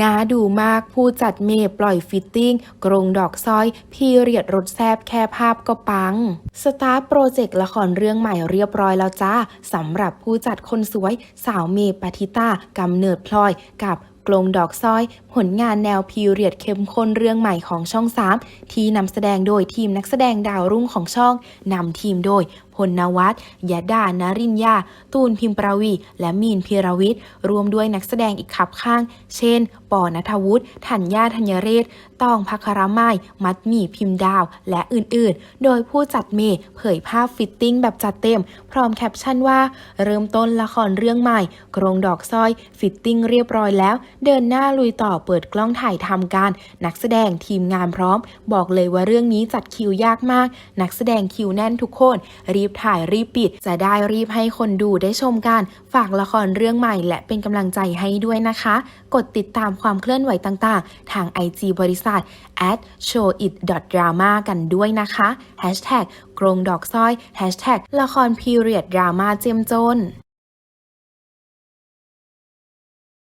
น่าดูมากผู้จัดเมย์ปล่อยฟิตติ้ง กรงดอกซ้อย พีเรียดรถแซบแค่ภาพก็ปัง สตาร์โปรเจกต์ละครเรื่องใหม่เรียบร้อยแล้วจ้าสำหรับผู้จัดคนสวย สาวเมย์ปฏิตากำเนิดพลอยกับ กรงดอกสร้อย ผลงานแนวพีเรียดเข้มข้นเรื่องใหม่ของช่อง 3 ที่นำแสดงโดยทีมนักแสดงดาวรุ่งของช่องนำทีมโดยพลนวัตยดานารินยา ตูนพิมประวี และมีนพีรวิทย์รวมด้วยนักแสดงอีกขับข้าง เช่น ปอนัทวุฒิธัญญาธัญเรศตองพัครไมายมัดมี่พิมพ์ดาว และอื่นๆ โดยผู้จัดเมย์เผยภาพฟิตติ้งแบบจัดเต็ม พร้อมแคปชั่นว่า เริ่มต้นละครเรื่องใหม่ กรงดอกสร้อย ฟิตติ้งเรียบร้อยแล้วเดินหน้าลุยต่อเปิดกล้องถ่ายทำการ นักแสดงทีมงานพร้อม บอกเลยว่าเรื่องนี้จัดคิวยากมาก นักแสดงคิวแน่นทุกคน รีบถ่ายรีบปิด จะได้รีบให้คนดูได้ชมกัน ฝากละครเรื่องใหม่และเป็นกำลังใจให้ด้วยนะคะ กดติดตามความเคลื่อนไหวต่างๆ ทาง IG บริษัท at showit drama กันด้วยนะคะ hashtag กรงดอกสร้อย hashtag ละคร period drama เจ้มจน